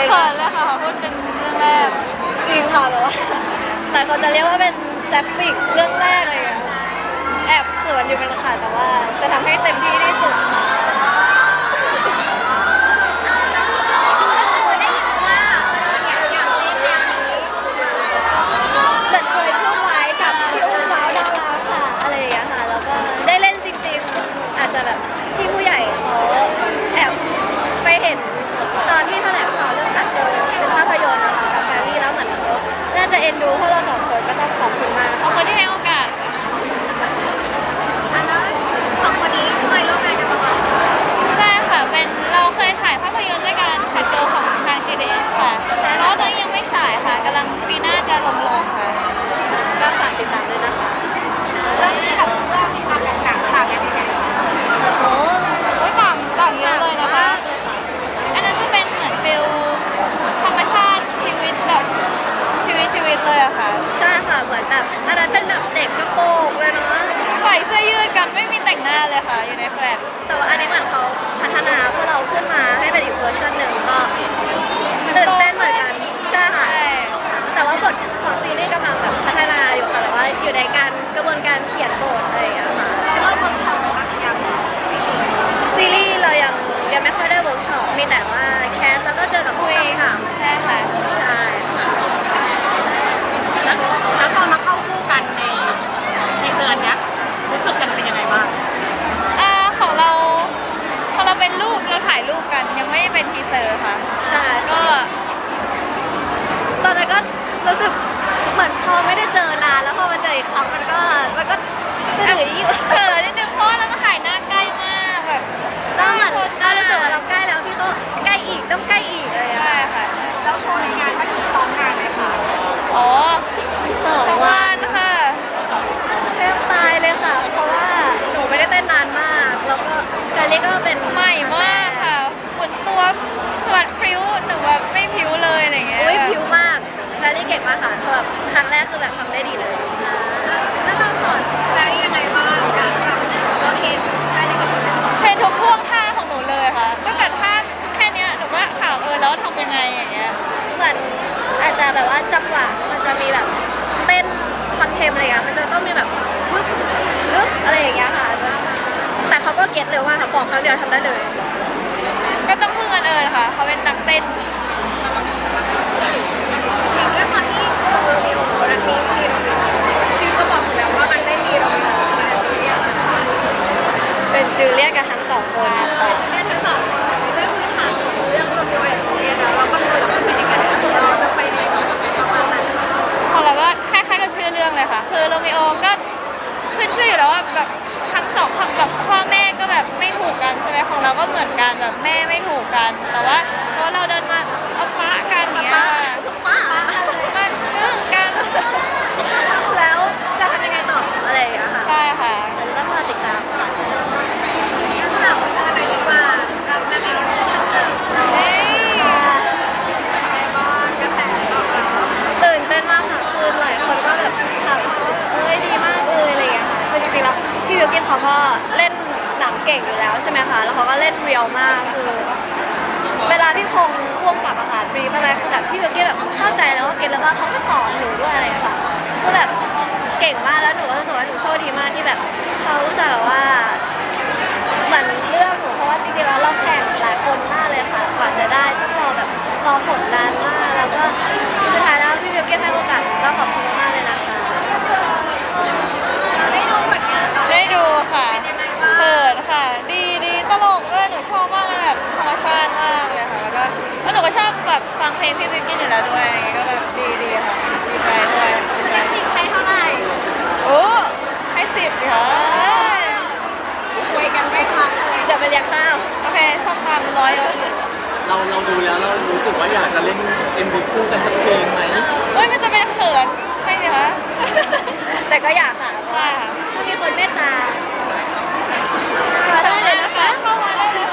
เลยเขินเลยค่ะพูดเป็นเรื่องแรกจริงค่ะแบบว่าหลายคนจะเรียกว่าเป็นแซฟฟิกเรื่องแรกเลยอะแอบเขินอยู่เป็นค่ะแต่ว่าจะทำให้เต็มที่ที่สุดค่ะ เหมือนเคยพูดไว้กับพี่อุ้มว้าวดาราค่ะอะไรอย่างเงี้ยค่ะแล้วก็ได้เล่นจริงๆ อาจจะแบบที่ผู้ใหญ่เขาแอบไปเห็นตอนที่แถลงข่าวเรื่องสัตว์ตัวเป็นภาพยนตร์นะคะกับแฟรรี่แล้วเหมือนเขาน่าจะเอ็นดูพวกเราสองคนก็ต้องขอบคุณมาก ขอบ ค่ะ คุณที่ให้โอกาสใช่ค่ะ เป็นเราเคยถ่ายภาพยนตร์ด้วยกันเป็นตัวของทาง GDS ค่ะแต่ว่าตอนนี้ยังไม่ฉายค่ะกำลังปีหน้า จะลงลองค่ะก็ฝากติดตามด้วยนะคะเรื่องนี้กับเรื่องความต่างต่างกันยังไงคะโอ้โอ้ยต่างต่างเยอะเลยนะคะมากเลยค่ะอันนั้นจะเป็นเหมือนฟิลธรรมชาติชีวิตแบบชีวิตชีวิตเลยอะค่ะ ใช่ค่ะเหมือนแบบอันนั้นเป็นแบบเด็กกระโปรงเลยเนาะใส่เสื้อยืดกันไม่มีแต่งหน้าเลยค่ะอยู่ในแฟลตแต่ว่าอันนี้เหมือนเขาพัฒนาพวกเราขึ้นมาให้เป็นอีกเวอร์ชันหนึ่งก็ เป็นทีเซอร์ค่ะ ใช่ก็ค่ะตอนนั้นก็รู้สึกเหมือนพอไม่ได้เจอนานแล้วพอมาเจออีกครั้งมันก็มันก็ตื่นอยู่เขินนิดนึงเพราะว่าเราก็ถ่ายหน้าใกล้มากแบบแล้วเหมือนชนหเราน้ารู้สึกว่าเราใกล้แล้วพี่เขาใกล้อีกต้องใกล้อีกอะไรอย่างใช่เงี้ยค่ะใช่แล้วโชว์ในงานเมื่อกี้ซ้อมงานไหมคะอ๋อสองสองวัวันนค่ะแทบตายเลยค่ะ เพราะว่าหนูไม่ได้เต้นนานมาก แล้วก็แฟรรี่ก็เป็นใหม่มาก แฟรรี่เก่งมากค่ะสำหรับครั้งแรกคือแบบทำได้ดีเลย แล้วเราสอนแฟรรี่ยังไงบ้างการแบบเราเทนได้ยังไงเทรนทุกพ่วงท่าของหนูเลยค่ะตั้งแต่ท่าแค่เนี้ยหนูก็ถามเออแล้วทำยังไงอย่างเงี้ย เหมือนอาจจะแบบว่าจังหวะมันจะมีแบบเต้นคอนเทมอะไรอย่างเงี้ยมันจะต้องมีแบบลึกลึกอะไรอย่างเงี้ยค่ะ แต่เขาก็เก็ตเร็วมากค่ะบอกครั้งเดียวทำได้เลย ก็ต้องพึ่งกันเออค่ะ เขาเป็นนักเต้น แบบแม่ไม่ถูกกัน แต่ว่าพอเราเดินมาเอาพระกันอย่างเงี้ยป้ามานึ่งกัน แล้วจะทำยังไงต่ออะไรอย่างเงี้ยค่ะใช่ค่ะเราจะต้องรอติดตามค่ะถามคนอื่นหน่อยดีกว่ารับนักเรียนกระแสตอบรับตื่นเต้นมากค่ะคือหลายคนก็แบบถามว่าเอ้ยดีมากเลยอะไรอย่างเงี้ยค่ะคือจริงๆแล้วพี่วิวกินเขาก็เล่นหนัง เก่งอยู่แล้วใช่ไหมคะ แล้วเขาก็เล่นเรียลมากคือ เวลาพี่พงษ์พ่วงกับอาหารบีฟอะไรคือแบบพี่วิวกินแบบเข้าใจแล้วว่าเก็ตแล้วว่าเขาก็สอนหนูด้วยอะไรอย่างเงี้ยค่ะคือแบบเก่งมากแล้วหนูก็รู้สึกว่าหนูโชคดีมากที่แบบเขารู้สึกแบบว่าเหมือนเรื่องหนูเพราะว่าจริงๆแล้วเราแข่งหลายคนมากเลยค่ะกว่าจะได้ต้องรอแบบรอผลนานมากแล้วก็สุดท้ายแล้วพี่เบิวเกตให้โอกาสก็ขอบคุณ ชอบแบบฟังเพลงพี่วิกกี้อยู่แล้วด้วยอะไรอย่างเงี้ยก็แบบดีดีค่ะดีใจด้วย เต็มสิบให้เท่าไหร่โอ้ให้สิบสิคะคุยกันไม่พักเลยเดี๋ยวไปเลี้ยงข้าวโอเคส้มตำร้อยเราเราดูแล้วเรารู้สึกว่าอยากจะเล่น MV คู่กันสักเพลงไหมเฮ้ยมันจะเป็นเขินใช่ไหมคะแต่ก็อยากค่ะเพราะว่าถ้ามีคนเมตตามาได้เลยนะคะ เข้ามาได้เลย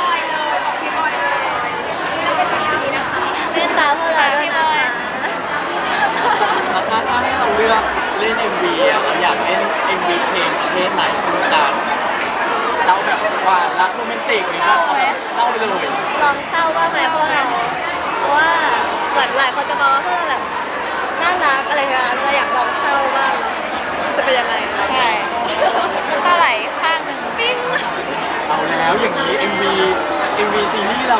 เมตตาพวกเราด้วยนะคะ ถ้าถ้าถ้าให้ เราเลือกเล่น MV อะเราอยากเล่น MV เพลงประเภทไหนคู่กันเศร้าแบบหวานรักโรแมนติกหรือว่าเอาแบบเศร้าไปเลย ลองเศร้าบ้างไหมพวกเราเพราะว่าเหมือนหลายคนจะมองว่าพวกเราแบบน่ารักอะไรกันเราอยากลองเศร้าบ้างจะเป็นยังไงใช่น้ำตาไหลข้างหนึ่งปิ้งเอาแล้วอย่างนี้ MV MV ซีรีส์เรา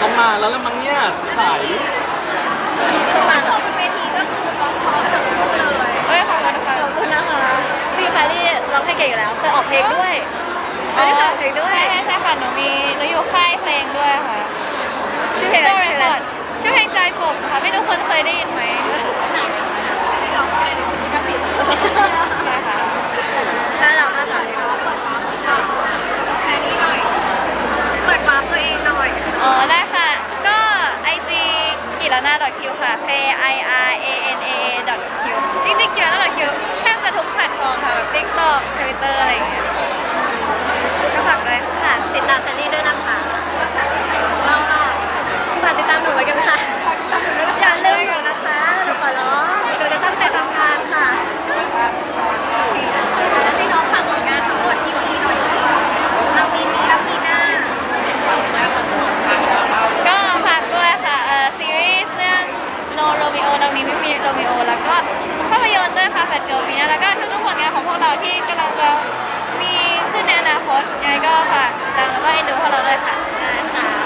ต้องมาแล้วละมั้งเนี่ยขายมาชมเวทีก็ องเพลงเก่งอยู่แล้วเคยออกเพลงด้วยไม่ได้เคยออกเพลงด้วยใช่ใช่ใช่ค่ะหนูมีหนูอยู่ค่ายเพลงด้วยค่ะชื่อเพลงโตอะไรเรคคอร์ดชื่อเพลงใจกบค่ะไม่รู้คนเคยได้ยินไหมะแฟนเกิร์ลปีหน้แล้วก็ทุกๆผลงานของพวกเราที่กำลังจะมีขึ้นในอนาคตยังไงก็ฝากติดตามแล้วก็เอ็นดูพวกเราด้วยค่ะ ได้ค่ะ